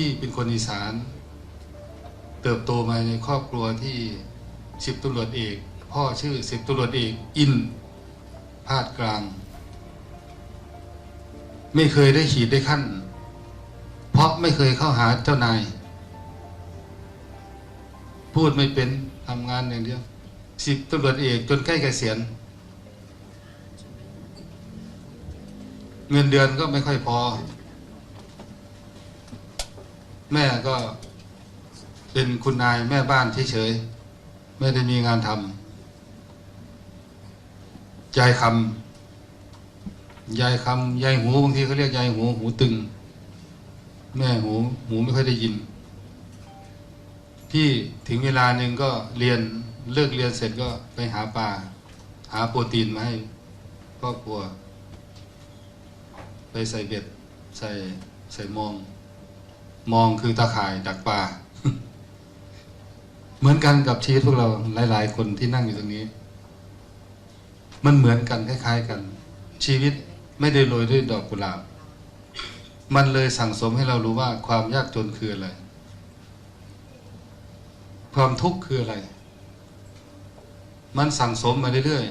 พี่เป็นคนอีสาน เติบโตมาในครอบครัวที่สิบตำรวจเอก พ่อชื่อสิบตำรวจเอกอินพาดกลาง ไม่เคยได้ขีดได้ขั้น เพราะไม่เคยเข้าหาเจ้านาย พูดไม่เป็นทำงานอย่างเดียวสิบตำรวจเอกจนใกล้เกษียณเงินเดือนก็ไม่ค่อยพอ แม่ก็เป็นคุณนายแม่บ้านเฉยๆไม่ได้มีงานทำยายคำยายคำยายหูบางทีเขาเรียกยายหูหูตึง แม่หูหูไม่ค่อยได้ยิน ที่ถึงเวลาหนึ่งก็เรียนเลิกเรียนเสร็จก็ไปหาปลาหาโปรตีนมาให้ครอบครัว ไปใส่เบ็ดใส่ใส่มอง มองคือตาข่ายดักปลาเหมือนกันกับชีวิตพวกเราหลาย ๆ คนที่นั่งอยู่ตรงนี้ มันเหมือนกันคล้ายๆกัน ชีวิตไม่ได้โรยด้วยดอกกุหลาบ มันเลยสั่งสมให้เรารู้ว่าความยากจนคืออะไร ความทุกข์คืออะไร มันสั่งสมมาเรื่อย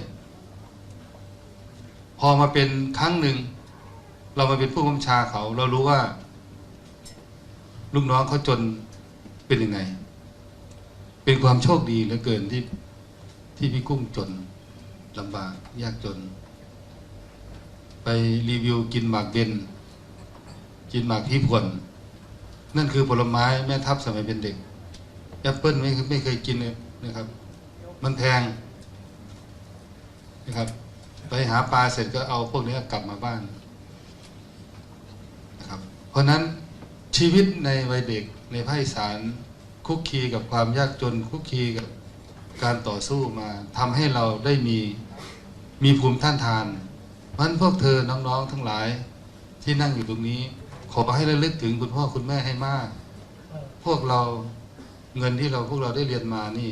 ๆ พอมาเป็นครั้งหนึ่ง เรามาเป็นผู้กำชาเขา เรารู้ว่า ลูกน้องเขาจนเป็นยังไง เป็นความโชคดีเหลือเกินที่ที่พี่กุ้งจนลำบากยากจน ไปรีวิวกินหมากเบนกินหมากพี่ผลนั่นคือผลไม้แม่ทับสมัยเป็นเด็กแอปเปิลไม่ไม่เคยกินเลยนะครับ มันแพงนะครับ ไปหาปลาเสร็จก็เอาพวกนี้กลับมาบ้านนะครับ เพราะนั้น ชีวิตในวัยเด็กในภาคอีสานคุกคีกับความยากจนคุกคีกับการต่อสู้มาทำให้เราได้มีมีภูมิต้านทานเพราะฉะนั้นพวกเธอน้องๆทั้งหลายที่นั่งอยู่ตรงนี้ ขอให้ระลึกถึงคุณพ่อคุณแม่ให้มาก พวกเราเงินที่เราพวกเราได้เรียนมานี่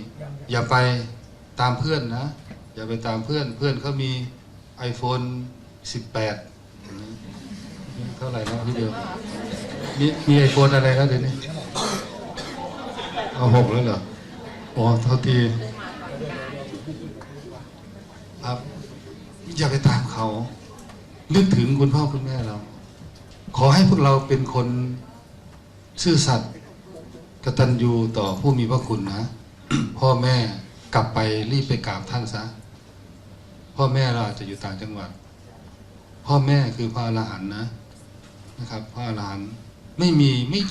อย่าไปตามเพื่อนนะ อย่าไปตามเพื่อนเพื่อนเขามี iPhone 18 เท่าไหร่นะพี่เดียว มีมีไอโฟนอะไรแล้วเดี๋ยวนี้ เอาหกแล้วเหรอ อ๋อเท่าที ครับ อย่าไปตามเขา นึกถึงคุณพ่อคุณแม่เรา ขอให้พวกเราเป็นคนซื่อสัตย์กตัญญูต่อผู้มีพระคุณนะ พ่อแม่กลับไปรีบไปกราบท่านซะ พ่อแม่เราอาจจะอยู่ต่างจังหวัด พ่อแม่คือพระอรหันต์นะนะครับ พระอรหันต์ ไม่มีไม่